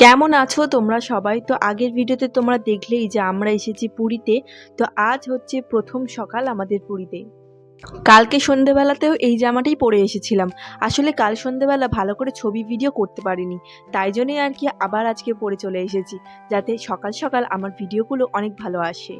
কেমন আছো তোমরা সবাই? তো আগের ভিডিওতে তোমরা দেখলেই যে আমরা এসেছি পুরীতে। তো আজ হচ্ছে প্রথম সকাল আমাদের পুরীতে। কালকে সন্ধেবেলাতেও এই জামাটাই পরে এসেছিলাম। আসলে কাল সন্ধেবেলা ভালো করে ছবি ভিডিও করতে পারিনি। তাই জন্যই আর কি আবার আজকে পরে চলে এসেছি, যাতে সকাল সকাল আমার ভিডিওগুলো অনেক ভালো আসে।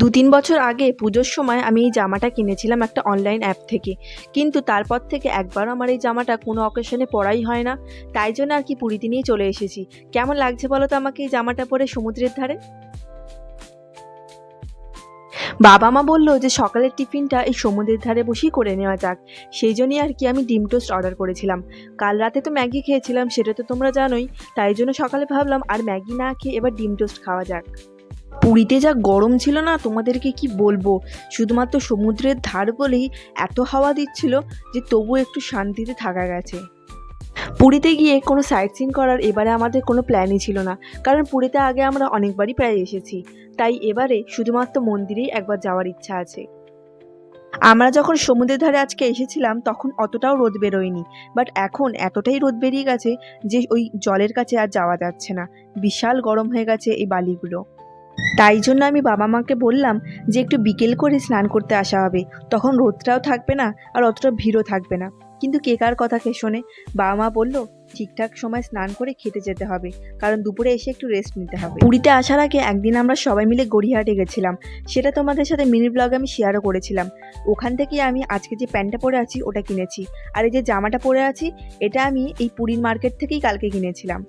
দু তিন বছর আগে পুজোর সময় আমি এই জামাটা কিনেছিলাম একটা অনলাইন অ্যাপ থেকে। কিন্তু তারপর থেকে একবারও আমার এই জামাটা কোনো অকেশনে পরাই হয় না। তাই জন্য আর কি পুরীতে নিয়ে চলে এসেছি। কেমন লাগছে বলো তো আমাকে এই জামাটা পরে সমুদ্রের ধারে? বাবা মা বলল যে সকালের টিফিনটা এই সমুদ্রের ধারে বসেই করে নেওয়া যাক। সেই জন্যই আর কি আমি ডিম টোস্ট অর্ডার করেছিলাম। কাল রাতে তো ম্যাগি খেয়েছিলাম, সেটা তো তোমরা জানোই। তাই জন্য সকালে ভাবলাম আর ম্যাগি না খেয়ে এবার ডিম টোস্ট খাওয়া যাক। পুরীতে যা গরম ছিল না, তোমাদেরকে কি বলব? শুধুমাত্র সমুদ্রের ধার বলেই এত হাওয়া দিচ্ছিল যে তবু একটু শান্তিতে থাকা গেছে। পুরীতে গিয়ে কোনো সাইট সিন করার এবারে আমাদের কোনো প্ল্যানই ছিল না। কারণ পুরীতে আগে আমরা অনেকবারই প্রায় এসেছি। তাই এবারে শুধুমাত্র মন্দিরেই একবার যাওয়ার ইচ্ছা আছে। আমরা যখন সমুদ্রের ধারে আজকে এসেছিলাম, তখন অতটাও রোদ বেরোয়নি। বাট এখন এতটাই রোদ বেরিয়ে গেছে যে ওই জলের কাছে আর যাওয়া যাচ্ছে না। বিশাল গরম হয়ে গেছে এই বালিগুলো। তাই জন্য আমি বাবা মাকে বললাম যে একটু বিকেল করে স্নান করতে আসা হবে। তখন রোদটাও থাকবে না আর অতটা ভিড়ও থাকবে না। কিন্তু কে কার কথা কে শোনে? বাবা মা বলল, ঠিকঠাক সময় স্নান করে খেতে যেতে হবে, কারণ দুপুরে এসে একটু রেস্ট নিতে হবে। পুরীতে আসার আগে একদিন আমরা সবাই মিলে গড়িয়াহাটে গেছিলাম। সেটা তোমাদের সাথে মিনি ব্লগে আমি শেয়ারও করেছিলাম। ওখান থেকে আমি আজকে যে প্যান্টটা পরে আছি, ওটা কিনেছি। আর এই যে জামাটা পরে আছি, এটা আমি এই পুরীর মার্কেট থেকেই কালকে কিনেছিলাম।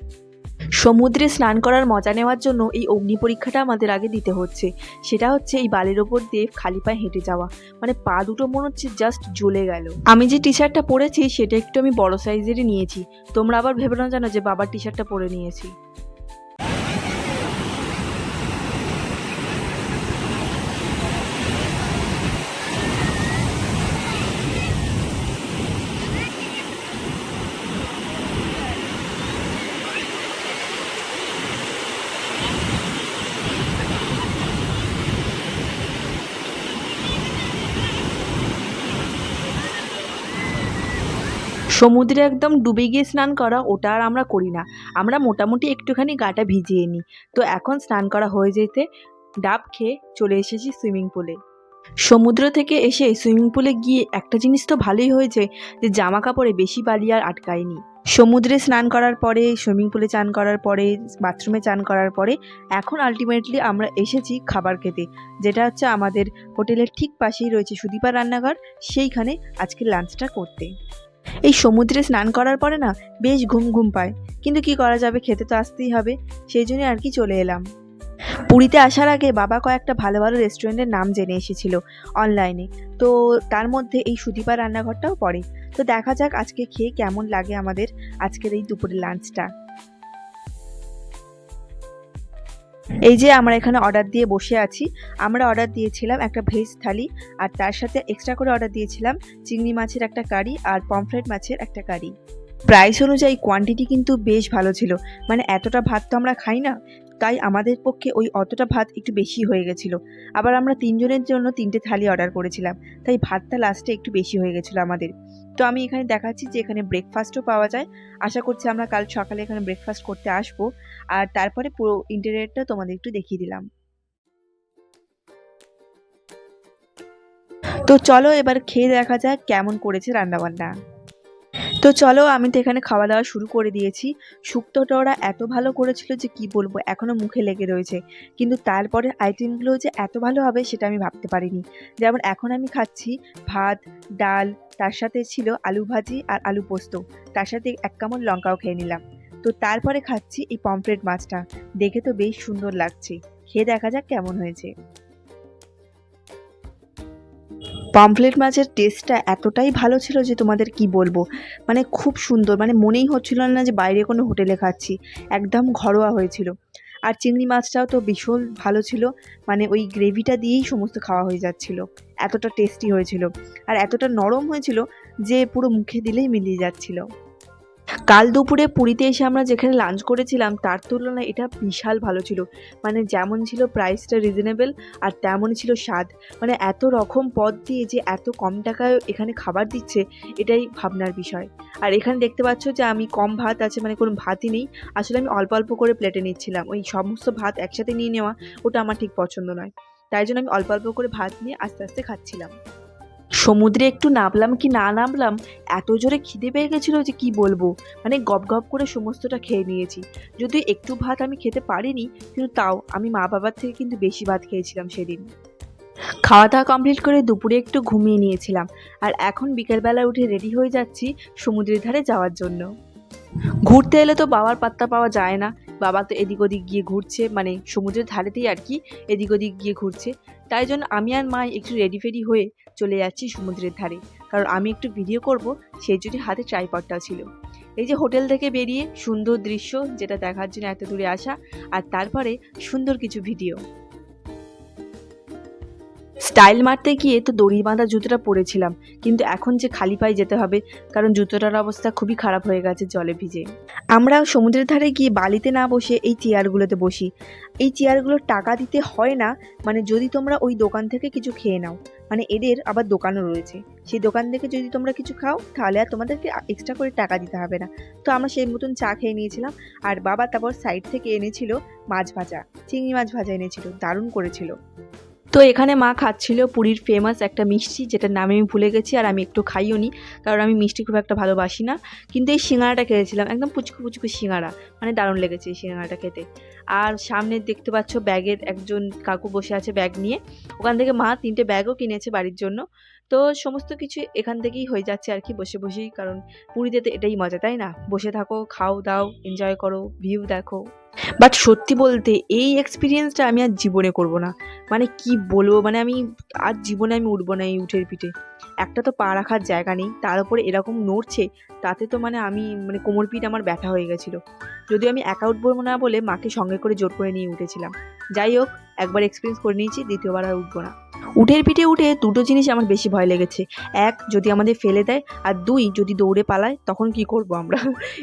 সমুদ্রে স্নান করার মজা নেওয়ার জন্য এই অগ্নি পরীক্ষাটা আমাদের আগে দিতে হচ্ছে। সেটা হচ্ছে এই বালির ওপর দিয়ে খালি পায়ে হেঁটে যাওয়া। মানে পা দুটো মনে হচ্ছে জাস্ট জ্বলে গেল। আমি যে টি শার্টটা পরেছি, সেটা একটু আমি বড় সাইজেরই নিয়েছি। তোমরা আবার ভেবে না জানো যে বাবার টি শার্টটা পরে নিয়েছি। সমুদ্রে একদম ডুবে গিয়ে স্নান করা, ওটা আর আমরা করি না। আমরা মোটামুটি একটুখানি গাটা ভিজিয়ে নিই। তো এখন স্নান করা হয়ে যেতে ডাব খেয়ে চলে এসেছি সুইমিং পুলে। সমুদ্র থেকে এসে সুইমিং পুলে গিয়ে একটা জিনিস তো ভালোই হয়েছে যে জামা কাপড়ে বেশি বালি আর আটকায়নি। সমুদ্রে স্নান করার পরে, সুইমিং পুলে চান করার পরে, বাথরুমে চান করার পরে এখন আলটিমেটলি আমরা এসেছি খাবার খেতে, যেটা হচ্ছে আমাদের হোটেলের ঠিক পাশেই রয়েছে সুদীপা রান্নাঘর, সেইখানে আজকে লাঞ্চটা করতে। এই সমুদ্রে স্নান করার পরে না বেশ ঘুম ঘুম পায়। কিন্তু কি করা যাবে, খেতে তো আসতেই হবে। সেই জন্য আর কি চলে এলাম। পুরীতে আসার আগে বাবা কয়েকটা ভালো ভালো রেস্টুরেন্টের নাম জেনে এসেছিল অনলাইনে। তো তার মধ্যে এই সুদীপা রান্নাঘরটাও পড়ে। তো দেখা যাক আজকে খেয়ে কেমন লাগে আমাদের আজকের এই দুপুরের লাঞ্চটা এই যে আমরা এখানে অর্ডার দিয়ে বসে আছি, আমরা অর্ডার দিয়েছিলাম একটা ভেজ থালি, আর তার সাথে এক্সট্রা করে অর্ডার দিয়েছিলাম চিংড়ি মাছের একটা কারি আর পমফ্রেট মাছের একটা কারি। প্রাইস অনুযায়ী কোয়ান্টিটি কিন্তু বেশ ভালো ছিল। মানে এতটা ভাত তো আমরা খাই না, তাই আমাদের পক্ষে ওই অতটা ভাত একটু বেশি হয়ে গেছিল। আবার আমরা তিনজনের জন্য তিনটে থালি অর্ডার করেছিলাম, তাই ভাতটা লাস্টে একটু বেশি হয়ে গেছিল আমাদের। তো আমি এখানে দেখাচ্ছি যে এখানে ব্রেকফাস্টও পাওয়া যায়। আশা করছি আমরা কাল সকালে এখানে ব্রেকফাস্ট করতে আসব। আর তারপরে পুরো ইন্টারনেটটা তোমাদের একটু দেখিয়ে দিলাম। তো চলো এবার খেয়ে দেখা যাক কেমন করেছে রান্নাবান্না। তো চলো, আমি তো এখানে খাওয়া দাওয়া শুরু করে দিয়েছি। শুক্তোটা ওরা এত ভালো করেছিল যে কি বলব এখনও মুখে লেগে রয়েছে। কিন্তু তারপরে আইটেমগুলো যে এত ভালো হবে সেটা আমি ভাবতে পারিনি। যেমন এখন আমি খাচ্ছি ভাত, ডাল, তার সাথে ছিল আলু ভাজি আর আলু পোস্ত। তার সাথে এক কামড় লঙ্কাও খেয়ে নিলাম। তো তারপরে খাচ্ছি এই পমফ্রেট মাছটা। দেখে তো বেশ সুন্দর লাগছে। খেয়ে দেখা যাক কেমন হয়েছে। পমফ্লেট মাছের টেস্টটা এতটাই ভালো ছিল যে তোমাদের কি বলব? মানে খুব সুন্দর মানে মনেই হচ্ছিল না যে বাইরে কোনো হোটেলে খাচ্ছি, একদম ঘরোয়া হয়েছিল। আর চিংড়ি মাছটাও তো ভীষণ ভালো ছিল মানে ওই গ্রেভিটা দিয়েই সমস্ত খাওয়া হয়ে যাচ্ছিল, এতটা টেস্টি হয়েছিল। আর এতটা নরম হয়েছিল যে পুরো মুখে দিলেই মিলিয়ে যাচ্ছিল। কাল দুপুরে পুরীতে এসে আমরা যেখানে লাঞ্চ করেছিলাম, তার তুলনায় এটা বিশাল ভালো ছিল। মানে যেমন ছিল প্রাইসটা রিজনেবল আর তেমনই ছিল স্বাদ। মানে এত রকম পদ দিয়ে যে এত কম টাকায় এখানে খাবার দিচ্ছে, এটাই ভাবনার বিষয়। আর এখানে দেখতে পাচ্ছ যে আমি কম ভাত আছে মানে কোনো ভাতই নেই। আসলে আমি অল্প অল্প করে প্লেটে নিচ্ছিলাম। ওই সমস্ত ভাত একসাথে নিয়ে নেওয়া ওটা আমার ঠিক পছন্দ নয়। তাই জন্য আমি অল্প অল্প করে ভাত নিয়ে আস্তে আস্তে খাচ্ছিলাম। সমুদ্রে একটু নামলাম কি না নামলাম, এত জোরে খিদে পেয়ে গেছিল যে কি বলব? মানে গপ গপ করে সমস্তটা খেয়ে নিয়েছি। যদিও একটু ভাত আমি খেতে পারিনি, কিন্তু তাও আমি মা বাবার থেকে কিন্তু বেশি ভাত খেয়েছিলাম সেদিন। খাওয়া দাওয়া কমপ্লিট করে দুপুরে একটু ঘুমিয়ে নিয়েছিলাম, আর এখন বিকেলবেলা উঠে রেডি হয়ে যাচ্ছি সমুদ্রের ধারে যাওয়ার জন্য। ঘুরতে এলে তো বাবার পাত্তা পাওয়া যায় না বাবা তো এদিক ওদিক গিয়ে ঘুরছে মানে সমুদ্রের ধারেতেই আর কি এদিক ওদিক গিয়ে ঘুরছে। তাই জন্য আমি আর মা একটু রেডি ফেডি হয়ে চলে যাচ্ছি সমুদ্রের ধারে। কারণ আমি একটু ভিডিও করব, সেই জন্য হাতে ট্রাইপডটাও ছিল। এই যে হোটেল থেকে বেরিয়ে সুন্দর দৃশ্য যেটা দেখার জন্য এত দূরে আসা, আর তারপরে সুন্দর কিছু ভিডিও স্টাইল মারতে গিয়ে তো দড়ি বাঁধা জুতোটা পরেছিলাম। কিন্তু এখন যে খালি পায়ে যেতে হবে, কারণ জুতোটার অবস্থা খুবই খারাপ হয়ে গেছে জলে ভিজে। আমরা সমুদ্রের ধারে গিয়ে বালিতে না বসে এই চেয়ারগুলোতে বসি। এই চেয়ারগুলোর টাকা দিতে হয় না মানে যদি তোমরা ওই দোকান থেকে কিছু খেয়ে নাও মানে এদের আবার দোকানও রয়েছে। সেই দোকান থেকে যদি তোমরা কিছু খাও, তাহলে আর তোমাদেরকে এক্সট্রা করে টাকা দিতে হবে না। তো আমরা সেই মতন চা খেয়ে নিয়েছিলাম, আর বাবা তারপর সাইড থেকে এনেছিল মাছ ভাজা, চিংড়ি মাছ ভাজা এনেছিল, দারুণ করেছিল। তো এখানে মা খাচ্ছিল পুরীর ফেমাস একটা মিষ্টি, যেটার নামে আমি ভুলে গেছি আর আমি একটু খাইও নি, কারণ আমি মিষ্টি খুব একটা ভালোবাসি না। কিন্তু এই সিঙ্গারাটা খেয়েছিলাম, একদম পুচকু পুচকু সিঙ্গারা মানে দারুণ লেগেছে এই সিঙ্গারাটা খেতে। আর সামনে দেখতে পাচ্ছ ব্যাগের একজন কাকু বসে আছে ব্যাগ নিয়ে। ওখান থেকে মা তিনটে ব্যাগও কিনেছে বাড়ির জন্য। তো সমস্ত কিছু এখান থেকেই হয়ে যাচ্ছে আর কি বসে বসেই, কারণ পুরীতে তো এটাই মজা, তাই না? বসে থাকো, খাও দাও এনজয় করো ভিউ দেখো। বাট সত্যি বলতে এই এক্সপিরিয়েন্সটা আমি আর জীবনে করব না। মানে কি বলব? মানে আমি আর জীবনে আমি উঠবো না এই উঠের পিঠে। একটা তো পা রাখার জায়গা নেই, তার উপরে এরকম নড়ছে, তাতে তো মানে আমি মানে কোমর পিঠ আমার ব্যথা হয়ে গেছিল। যদিও আমি একা উঠবো না বলে মাকে সঙ্গে করে জোর করে নিয়ে উঠেছিলাম। যাই হোক, একবার এক্সপিরিয়েন্স করে নিয়েছি, দ্বিতীয়বার আর উঠবো না। উঠের পিঠে উঠে দুটো জিনিস আমার বেশি ভয় লেগেছে। এক, যদি আমাদের ফেলে দেয়, আর দুই, যদি দৌড়ে পালায়, তখন কি করব আমরা?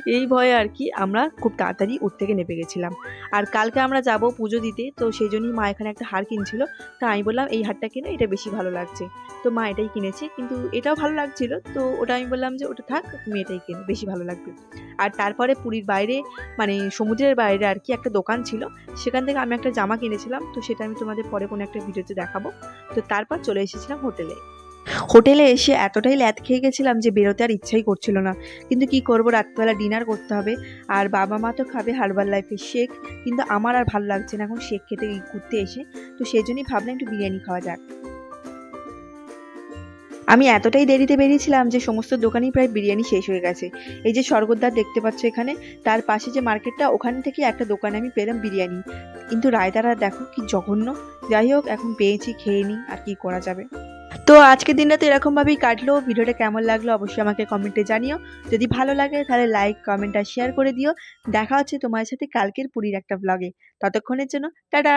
এই ভয়ে আর কি আমরা খুব তাড়াতাড়ি উঠ থেকে নেমে গেছিলাম আর কালকে আমরা যাব পুজো দিতে, তো সেই জন্যই মা এখানে একটা হার কিনছিল। তা আমি বললাম, এই হারটা কিনে? এটা বেশি ভালো লাগছে। তো মা এটাই কিনেছে, কিন্তু এটাও ভালো লাগছিল। তো ওটা আমি বললাম যে, ওটা থাক, তুমি এটাই কেনো, বেশি ভালো লাগবে। আর তারপরে পুরীর বাইরে মানে সমুদ্রের বাইরে আর কি একটা দোকান ছিল, সেখান থেকে আমি একটা জামা কিনেছিলাম। তো সেটা আমি তোমাদের পরে কোনো একটা ভিডিওতে দেখাবো। তো তারপর চলে এসেছিলাম হোটেলে। হোটেলে এসে এতটাই ল্যাদ খেয়ে গেছিলাম যে বেরোতে আর ইচ্ছাই করছিল না। কিন্তু কি করব, রাত্রিবেলা ডিনার করতে হবে। আর বাবা মা তো খাবে হার্বাল লাইফের শেক কিন্তু আমার আর ভালো লাগছে না এখন শেক খেতে ঘুরতে এসে। তো সেই জন্যই ভাবলাম একটু বিরিয়ানি খাওয়া যাক। আমি এতটাই দেরিতে বেরিয়েছিলাম যে সমস্ত দোকানেই প্রায় বিরিয়ানি শেষ হয়ে গেছে। এই যে স্বর্গদ্বার দেখতে পাচ্ছ এখানে, তার পাশে যে মার্কেটটা, ওখান থেকে একটা দোকানে আমি পেলাম বিরিয়ানি। কিন্তু রায়তারা দেখো কি জঘন্য। যাই হোক, এখন পেয়েছি, খেয়ে নিই, আর কি করা যাবে। তো আজকের দিনটা তো এরকমভাবেই কাটলো। ভিডিওটা কেমন লাগল অবশ্যই আমাকে কমেন্টে জানিও। যদি ভালো লাগে তাহলে লাইক কমেন্ট আর শেয়ার করে দিও। দেখা হচ্ছে তোমার সাথে কালকের পুরীর একটা ব্লগে ততক্ষণের জন্য, টাটা!